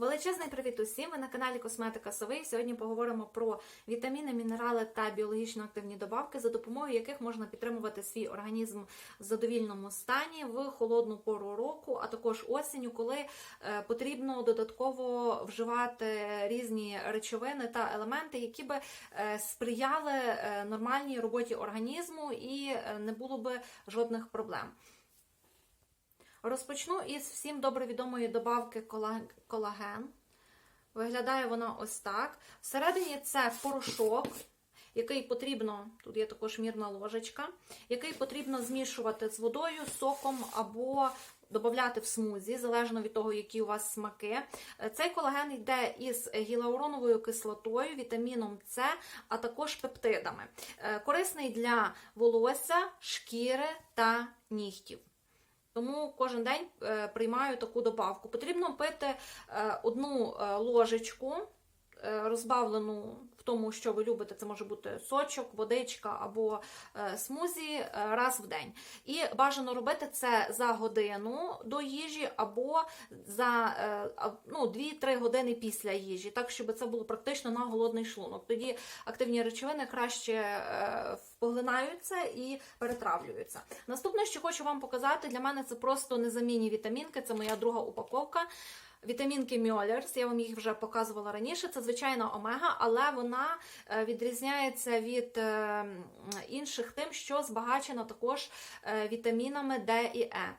Величезний привіт усім! Ви на каналі Косметика Сови. Сьогодні поговоримо про вітаміни, мінерали та біологічно активні добавки, за допомогою яких можна підтримувати свій організм в задовільному стані в холодну пору року, а також осінню, коли е, потрібно додатково вживати різні речовини та елементи, які би е, сприяли е, нормальній роботі організму і не було би жодних проблем. Розпочну із всім добре відомої добавки колаген. Виглядає вона ось так. Всередині це порошок, який потрібно, тут є також мірна ложечка, який потрібно змішувати з водою, соком або додати в смузі, залежно від того, які у вас смаки. Цей колаген йде із гіалуроновою кислотою, вітаміном С, а також пептидами. Е, Корисний для волосся, шкіри та нігтів. Тому кожен день е, приймаю таку добавку. Потрібно пити е, одну е, ложечку, розбавлену тому, що ви любите. Це може бути сочок, водичка або е, смузі е, раз в день. І бажано робити це за годину до їжі або за е, ну, 2-3 години після їжі, так щоб це було практично на голодний шлунок. Тоді активні речовини краще поглинаються і перетравлюються. Наступне, що хочу вам показати, для мене це просто незамінні вітамінки. Це моя друга упаковка. Вітамінки Мьолерс, я вам їх вже показувала раніше. Це звичайна омега, але вона е, відрізняється від е, інших тим, що збагачена також е, вітамінами Д і Е.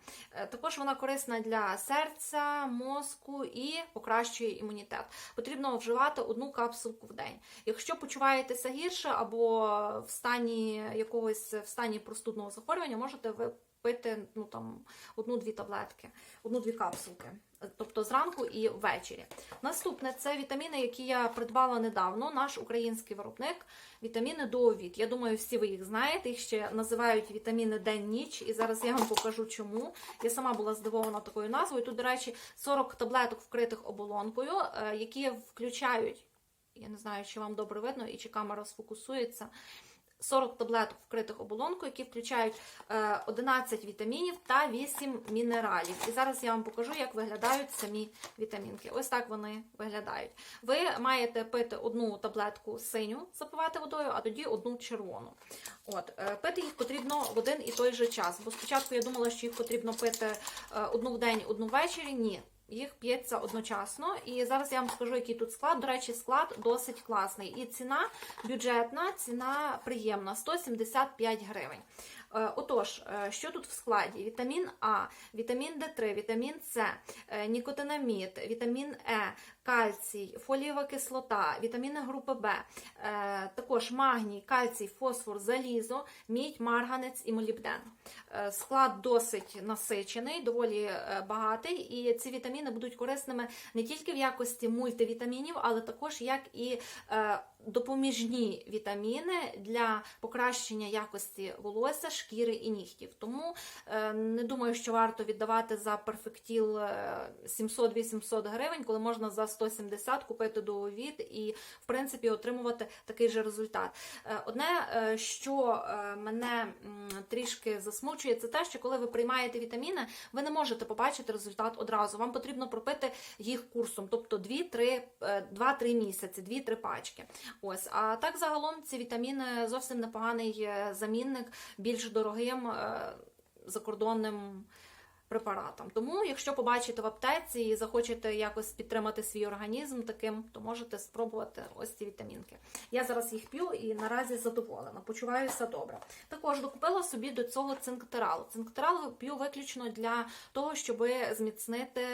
Також вона корисна для серця, мозку і покращує імунітет. Потрібно вживати одну капсулку в день. Якщо почуваєтеся гірше або в стані якогось в стані простудного захворювання, можете ви пити ну там одну-дві таблетки, одну-дві капсулки. Тобто зранку і ввечері. Наступне це вітаміни, які я придбала недавно. Наш український виробник вітаміни Дуовіт. Я думаю, всі ви їх знаєте. Їх ще називають вітаміни день-ніч. І зараз я вам покажу, чому. Я сама була здивована такою назвою. Тут, до речі, 40 таблеток вкритих оболонкою, е, які включають. Я не знаю, чи вам добре видно і чи камера сфокусується. 40 таблеток вкритих оболонкою, які включають е, 11 вітамінів та 8 мінералів. І зараз я вам покажу, як виглядають самі вітамінки. Ось так вони виглядають. Ви маєте пити одну таблетку синю, запивати водою, а тоді одну червону. От, е, пити їх потрібно в один і той же час. Бо спочатку я думала, що їх потрібно пити е, одну в день, одну ввечері. Ні. Їх п'ється одночасно, і зараз я вам скажу, який тут склад. До речі, склад досить класний. І ціна бюджетна, ціна приємна 175 гривень. Е, Отож, е, що тут в складі? Вітамін А, вітамін Д3, вітамін С, е, нікотинамід, вітамін Е, кальцій, фолієва кислота, вітаміни групи Б, також магній, кальцій, фосфор, залізо, мідь, марганець і молібден. Склад досить насичений, доволі багатий, і ці вітаміни будуть корисними не тільки в якості мультивітамінів, але також як і допоміжні вітаміни для покращення якості волосся, шкіри і нігтів. Тому е, не думаю, що варто віддавати за перфектіл е, 700-800 гривень, коли можна за 170 купити дуовід і, в принципі, отримувати такий же результат. Е, Одне, е, що е, мене трішки засмучує, це те, що коли ви приймаєте вітаміни, ви не можете побачити результат одразу. Вам потрібно пропити їх курсом, тобто 2-3 е, 2-3 місяці, 2-3 пачки. Ось, а так загалом ці вітаміни зовсім непоганий е, замінник більш дорогим е, закордонним препаратам. Тому, якщо побачите в аптеці і захочете якось підтримати свій організм таким, то можете спробувати ось ці вітамінки. Я зараз їх п'ю і наразі задоволена, почуваюся добре. Також докупила собі до цього цинктерал. Цинктерал п'ю виключно для того, щоб зміцнити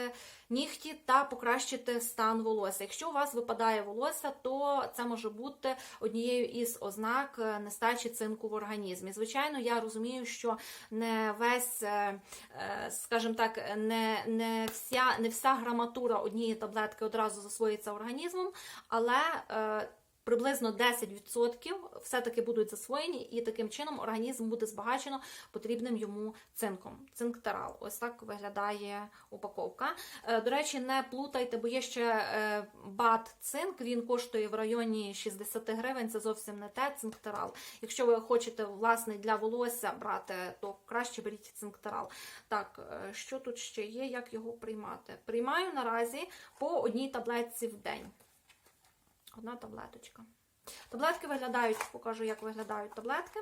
нігті та покращити стан волосся. Якщо у вас випадає волосся, то це може бути однією із ознак нестачі цинку в організмі. Звичайно, я розумію, що не весь, е, е, скажімо так, не, не, вся, не вся граматура однієї таблетки одразу засвоїться організмом, але е, приблизно 10% все-таки будуть засвоєні, і таким чином організм буде збагачено потрібним йому цинком. Цинктерал. Ось так виглядає упаковка. Е, До речі, не плутайте, бо є ще е, бат цинк. Він коштує в районі 60 гривень. Це зовсім не те. Цинктерал. Якщо ви хочете власне для волосся брати, то краще беріть цинктерал. Так, е, що тут ще є? Як його приймати? Приймаю наразі по одній таблетці в день. Одна таблеточка. Таблетки виглядають, покажу, як виглядають таблетки.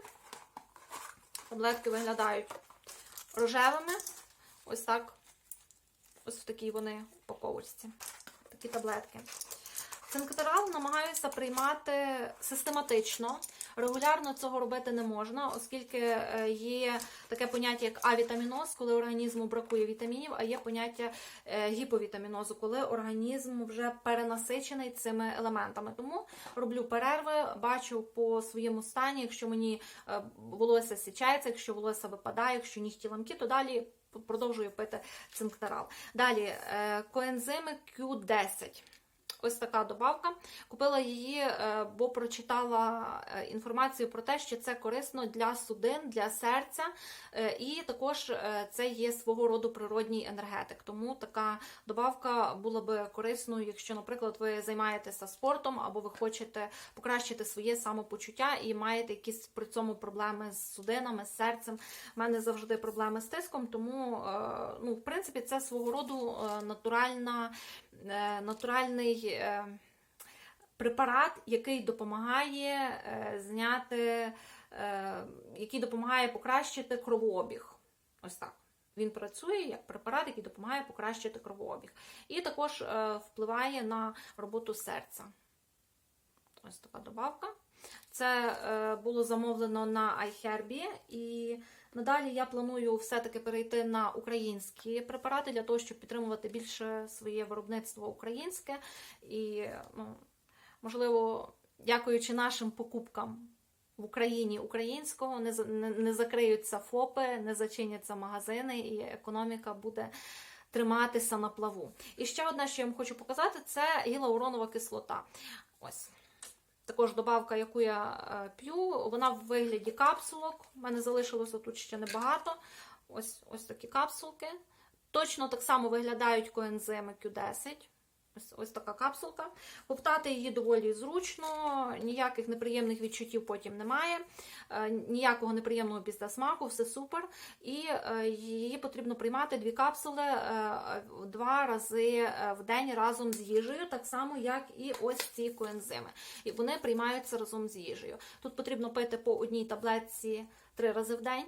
Таблетки виглядають рожевими. Ось так. Ось в такій вони упаковочці. Такі таблетки. Цинкотерал намагаюся приймати систематично. Регулярно цього робити не можна, оскільки е, є таке поняття, як авітаміноз, коли організму бракує вітамінів, а є поняття е, гіповітамінозу, коли організм вже перенасичений цими елементами. Тому роблю перерви, бачу по своєму стані, якщо мені е, волосся січається, якщо волосся випадає, якщо нігті ламкі, то далі продовжую пити цинктерал. Далі коензими Q10. Ось така добавка. Купила її, е, бо прочитала е, інформацію про те, що це корисно для судин, для серця, е, і також це є свого роду природній енергетик. Тому така добавка була би корисною, якщо, наприклад, ви займаєтеся спортом або ви хочете покращити своє самопочуття і маєте якісь при цьому проблеми з судинами, з серцем. У мене завжди проблеми з тиском, тому ну, в принципі це свого роду натуральна, натуральний е, препарат, який допомагає е, зняти, е, який допомагає покращити кровообіг. Ось так. Він працює як препарат, який допомагає покращити кровообіг. І також е, впливає на роботу серця. Ось така добавка. Це е, було замовлено на iHerb, і надалі я планую все-таки перейти на українські препарати для того, щоб підтримувати більше своє виробництво українське. І, ну, можливо, дякуючи нашим покупкам в Україні українського, не, не, не закриються ФОПи, не зачиняться магазини, і економіка буде триматися на плаву. І ще одне, що я вам хочу показати, це гілауронова кислота. Ось. Також добавка, яку я е, п'ю, вона в вигляді капсулок. У мене залишилося тут ще небагато. Ось, ось такі капсулки. Точно так само виглядають коензими Q10. Ось, ось така капсулка. Ковтати її доволі зручно, ніяких неприємних відчуттів потім немає, е, ніякого неприємного після смаку, все супер. І е, її потрібно приймати дві капсули е, два рази в день разом з їжею, так само, як і ось ці коензими. І вони приймаються разом з їжею. Тут потрібно пити по одній таблетці три рази в день,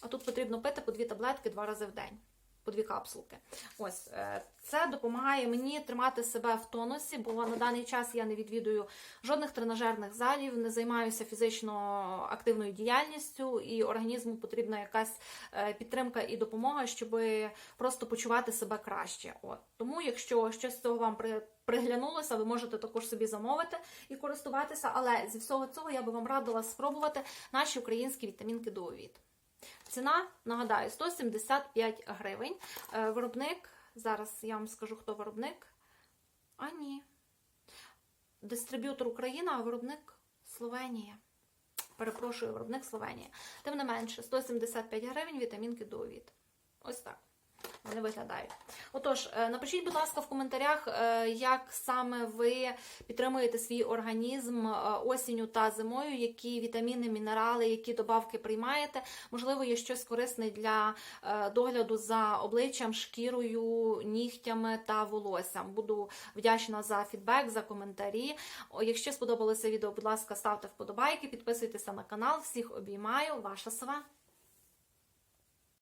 а тут потрібно пити по дві таблетки два рази в день. По дві капсулки. Ось е, це допомагає мені тримати себе в тонусі, бо на даний час я не відвідую жодних тренажерних залів, не займаюся фізично активною діяльністю, і організму потрібна якась е, підтримка і допомога, щоб просто почувати себе краще. От тому, якщо щось з цього вам при приглянулося, ви можете також собі замовити і користуватися. Але зі всього цього я би вам радила спробувати наші українські вітамінки до Дуовіт. Ціна, нагадаю, 175 гривень. Е, Виробник, зараз я вам скажу, хто виробник. А ні. Дистриб'ютор Україна, а виробник Словенія. Перепрошую, виробник Словенія. Тим не менше, 175 гривень вітамінки Дуовіт. Ось так. Вони виглядають. Отож, е, напишіть, будь ласка, в коментарях, е, як саме ви підтримуєте свій організм е, осінню та зимою, які вітаміни, мінерали, які добавки приймаєте. Можливо, є щось корисне для догляду за обличчям, шкірою, нігтями та волоссям. Буду вдячна за фідбек, за коментарі. Якщо сподобалося відео, будь ласка, ставте вподобайки, підписуйтеся на канал. Всіх обіймаю, ваша Сава.